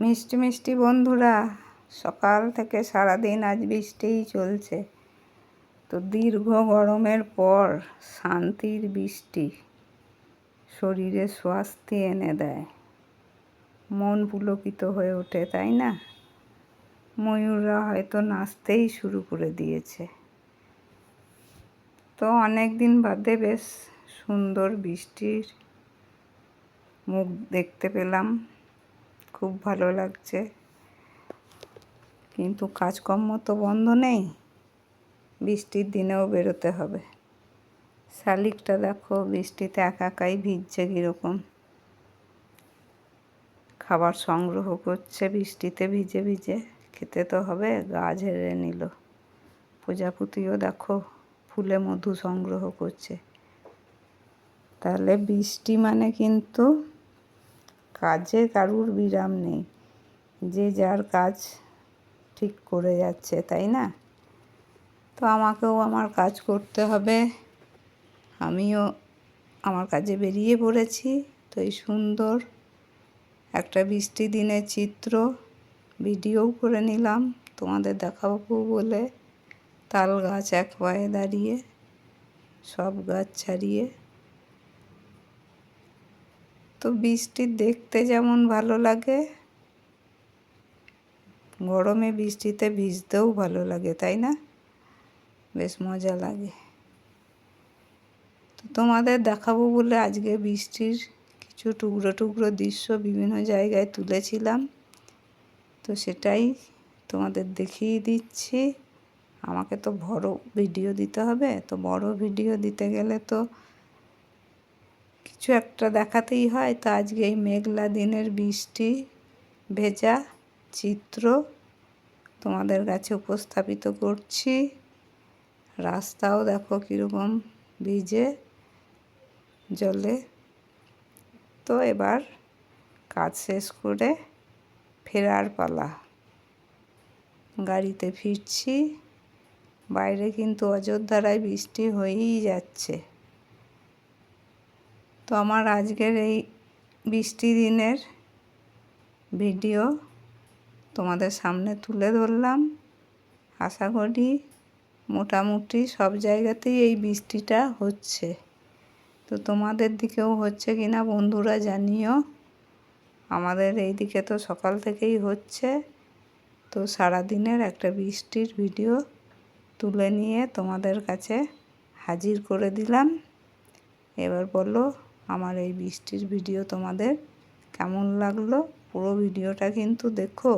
মিষ্টি মিষ্টি বন্ধুরা, সকাল থেকে সারাদিন আজ বৃষ্টিই চলছে। তো দীর্ঘ গরমের পর শান্তির বৃষ্টি শরীরে স্বাস্থ্য এনে দেয়। মন পুলকিত হয়ে ওঠে, তাই না? ময়ূররা হয়তো নাচতেই শুরু করে দিয়েছে। তো অনেক দিন বাদে বেশ সুন্দর বৃষ্টির মুখ দেখতে পেলাম। খুব ভালো লাগছে। কিন্তু কাজকর্ম তো বন্ধ নেই। বৃষ্টির দিনেও বেরোতে হবে। শালিকটা দেখো বৃষ্টিতে একা একাই ভিজছে কীরকম। খাবার সংগ্রহ করছে বৃষ্টিতে ভিজে ভিজে। খেতে তো হবে, গা ঝেড়ে নিল। প্রজাপতিও দেখো ফুলে মধু সংগ্রহ করছে। তাহলে বৃষ্টি মানে কিন্তু কাজে কারুর বিরাম নেই। যে যার কাজ ঠিক করে যাচ্ছে, তাই না? তো আমাকেও আমার কাজ করতে হবে। আমিও আমার কাজে বেরিয়ে পড়েছি। তো এই সুন্দর একটা বৃষ্টি দিনের চিত্র ভিডিও করে নিলাম। তোমাদের দেখাবো বলে। তাল গাছ এক পায়ে দাঁড়িয়ে, সব গাছ ছাড়িয়ে তো বৃষ্টি দেখতে যেমন ভালো লাগে, গরমে বৃষ্টিতে ভিজতেও ভালো লাগে, তাই না? বেশ মজা লাগে। তো তোমাদের দেখাবো বলে আজকে বৃষ্টির কিছু টুকরো টুকরো দৃশ্য বিভিন্ন জায়গায় তুলেছিলাম। তো সেটাই তোমাদের দেখিয়ে দিচ্ছি। আমাকে তো বড় ভিডিও দিতে হবে, তো বড় ভিডিও দিতে গেলে তো কিছু একটা দেখাতেই হয়। তো আজকে এই মেঘলা দিনের বৃষ্টি, ভেজা চিত্র তোমাদের কাছে উপস্থাপিত করছি। রাস্তাও দেখো কীরকম ভিজে জলে। তো এবার কাজ শেষ করে ফেরার পালা। গাড়িতে ফিরছি। বাইরে কিন্তু অযোধ্যারায় বৃষ্টি হয়েই যাচ্ছে। তো আমার আজকের এই বৃষ্টি দিনের ভিডিও তোমাদের সামনে তুলে ধরলাম। আশা করি মোটামুটি সব জায়গাতেই এই বৃষ্টিটা হচ্ছে। তো তোমাদের দিকেও হচ্ছে কি না বন্ধুরা জানিও। আমাদের এই দিকে তো সকাল থেকেই হচ্ছে। তো সারাদিনের একটা বৃষ্টির ভিডিও তুলে নিয়ে তোমাদের কাছে হাজির করে দিলাম। এবার বলো আমার এই বৃষ্টির ভিডিও তোমাদের কেমন লাগল? পুরো ভিডিওটা কিন্তু দেখো।